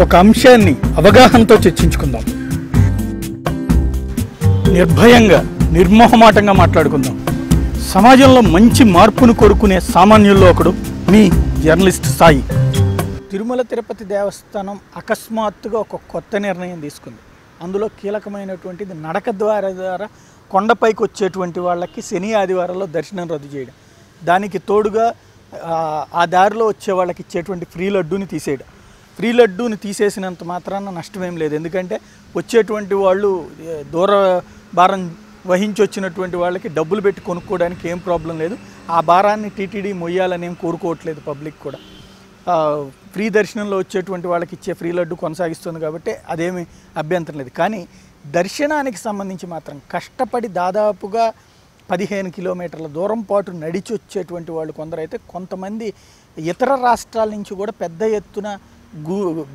ఒక అంశాన్ని అవగాహనతో చర్చించుకుందాం. నిర్భయంగా నిర్మోహమాటంగా మాట్లాడుకుందాం. సమాజంలో మంచి మార్పును కోరుకునే సామాన్యుల్లో ఒకడు మీ జర్నలిస్ట్ సాయి. తిరుమల తిరుపతి దేవస్థానం అకస్మాత్తుగా ఒక కొత్త నిర్ణయం తీసుకుంది. అందులో కీలకమైనటువంటిది నడక ద్వారా ద్వారా కొండపైకి వచ్చేటువంటి వాళ్ళకి శని ఆదివారాల్లో దర్శనం రద్దు చేయడం. దానికి తోడుగా ఆ, ఆ దారిలో వచ్చే వాళ్ళకి ఇచ్చేటువంటి ఫ్రీ లడ్డూని తీసేయడం. ఫ్రీ లడ్డూని తీసేసినంత మాత్రాన నష్టమేం లేదు. ఎందుకంటే వచ్చేటువంటి వాళ్ళు దూర భారం వహించి వచ్చినటువంటి వాళ్ళకి డబ్బులు పెట్టి కొనుక్కోవడానికి ఏం ప్రాబ్లం లేదు. ఆ భారాన్ని టీటీడీ మొయ్యాలని ఏం కోరుకోవట్లేదు పబ్లిక్ కూడా. ఫ్రీ దర్శనంలో వచ్చేటువంటి వాళ్ళకి ఇచ్చే ఫ్రీ లడ్డు కొనసాగిస్తుంది కాబట్టి అదేమి అభ్యంతరం లేదు. కానీ దర్శనానికి సంబంధించి మాత్రం కష్టపడి దాదాపుగా పదిహేను కిలోమీటర్ల దూరం పాటు నడిచి వచ్చేటువంటి వాళ్ళు కొందరైతే కొంతమంది ఇతర రాష్ట్రాల నుంచి కూడా పెద్ద ఎత్తున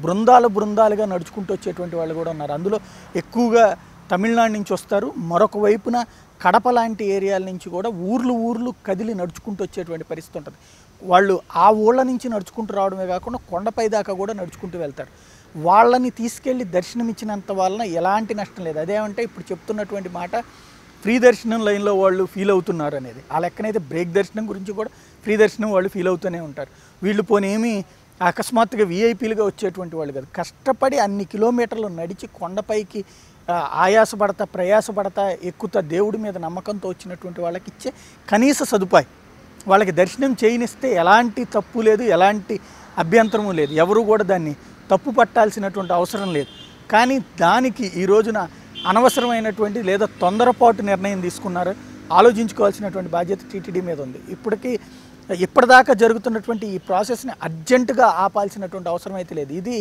బృందాలు బృందాలుగా నడుచుకుంటూ వచ్చేటువంటి వాళ్ళు కూడా ఉన్నారు. అందులో ఎక్కువగా తమిళనాడు నుంచి వస్తారు. మరొక వైపున కడప లాంటి ఏరియాల నుంచి కూడా ఊర్లు ఊర్లు కదిలి నడుచుకుంటూ వచ్చేటువంటి పరిస్థితి ఉంటుంది. వాళ్ళు ఆ ఊళ్ళ నుంచి నడుచుకుంటూ రావడమే కాకుండా కొండపై దాకా కూడా నడుచుకుంటూ వెళ్తారు. వాళ్ళని తీసుకెళ్ళి దర్శనం ఇచ్చినంత వలన ఎలాంటి నష్టం లేదు. అదేమంటే ఇప్పుడు చెప్తున్నటువంటి మాట ఫ్రీ దర్శనం లైన్లో వాళ్ళు ఫీల్ అవుతున్నారు అనేది. ఆ లెక్కనైతే బ్రేక్ దర్శనం గురించి కూడా ఫ్రీ దర్శనం వాళ్ళు ఫీల్ అవుతూనే ఉంటారు. వీళ్ళు పోనేమి అకస్మాత్తుగా వీఐపీలుగా వచ్చేటువంటి వాళ్ళు కాదు. కష్టపడి అన్ని కిలోమీటర్లు నడిచి కొండపైకి ఆయాసపడతా ప్రయాసపడతా ఎక్కుతా దేవుడి మీద నమ్మకంతో వచ్చినటువంటి వాళ్ళకి ఇచ్చే కనీస సదుపాయం. వాళ్ళకి దర్శనం చేయనిస్తే ఎలాంటి తప్పు లేదు ఎలాంటి అభ్యంతరము లేదు. ఎవరు కూడా దాన్ని తప్పు పట్టాల్సినటువంటి అవసరం లేదు. కానీ దానికి ఈ రోజున అనవసరమైనటువంటి లేదా తొందరపాటు నిర్ణయం తీసుకున్నారు. ఆలోచించుకోవాల్సినటువంటి బాధ్యత టీటీడీ మీద ఉంది. ఇప్పటికీ ఇప్పటిదాకా జరుగుతున్నటువంటి ఈ ప్రాసెస్ని అర్జెంటుగా ఆపాల్సినటువంటి అవసరం అయితే లేదు. ఇది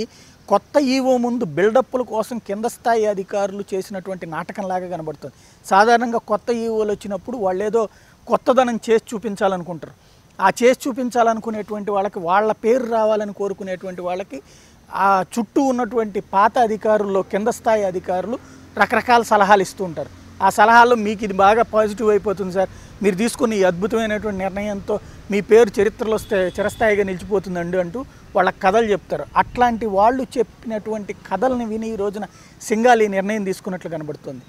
కొత్త ఈవో ముందు బిల్డప్ల కోసం కింద స్థాయి అధికారులు చేసినటువంటి నాటకంలాగా కనబడుతుంది. సాధారణంగా కొత్త ఈవోలు వచ్చినప్పుడు వాళ్ళు ఏదో కొత్తదనం చేసి చూపించాలనుకుంటారు. ఆ చేసి చూపించాలనుకునేటువంటి వాళ్ళకి వాళ్ళ పేరు రావాలని కోరుకునేటువంటి వాళ్ళకి ఆ చుట్టూ ఉన్నటువంటి పాత అధికారుల్లో కింద స్థాయి అధికారులు రకరకాల సలహాలు ఇస్తూ ఉంటారు. ఆ సలహాల్లో మీకు ఇది బాగా పాజిటివ్ అయిపోతుంది సార్. మీరు తీసుకున్న ఈ అద్భుతమైనటువంటి నిర్ణయంతో మీ పేరు చరిత్రలో స్థా- చిరస్థాయిగా నిలిచిపోతుందండి అంటూ వాళ్ళ కథలు చెప్తారు. అట్లాంటి వాళ్ళు చెప్పినటువంటి కథల్ని విని ఈ రోజున సింగాలి నిర్ణయం తీసుకున్నట్లు కనబడుతుంది.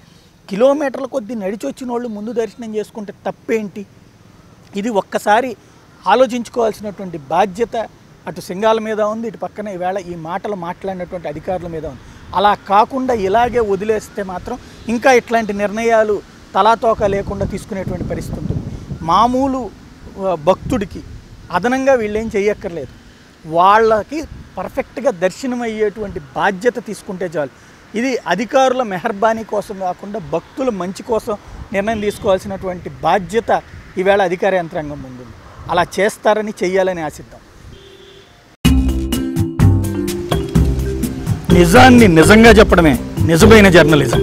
కిలోమీటర్ల కొద్దీ నడిచి వచ్చిన వాళ్ళు ముందు దర్శనం చేసుకుంటే తప్పేంటి? ఇది ఒక్కసారి ఆలోచించుకోవాల్సినటువంటి బాధ్యత అటు సింగాల మీద ఉంది ఇటు పక్కన ఈవేళ ఈ మాటలు మాట్లాడినటువంటి అధికారుల మీద ఉంది. అలా కాకుండా ఇలాగే వదిలేస్తే మాత్రం ఇంకా ఇట్లాంటి నిర్ణయాలు తలాతోక లేకుండా తీసుకునేటువంటి పరిస్థితి ఉంటుంది. మామూలు భక్తుడికి అదనంగా వీళ్ళేం చేయక్కర్లేదు వాళ్ళకి పర్ఫెక్ట్గా దర్శనం అయ్యేటువంటి బాధ్యత తీసుకుంటే చాలు. ఇది అధికారుల మెహర్బానీ కోసం కాకుండా భక్తుల మంచి కోసం నిర్ణయం తీసుకోవాల్సినటువంటి బాధ్యత ఈవేళ అధికార యంత్రాంగం ముందుంది. అలా చేస్తారని చెయ్యాలని ఆశిద్దాం. నిజాన్ని నిజంగా చెప్పడమే. నిజమైన జర్నలిజం.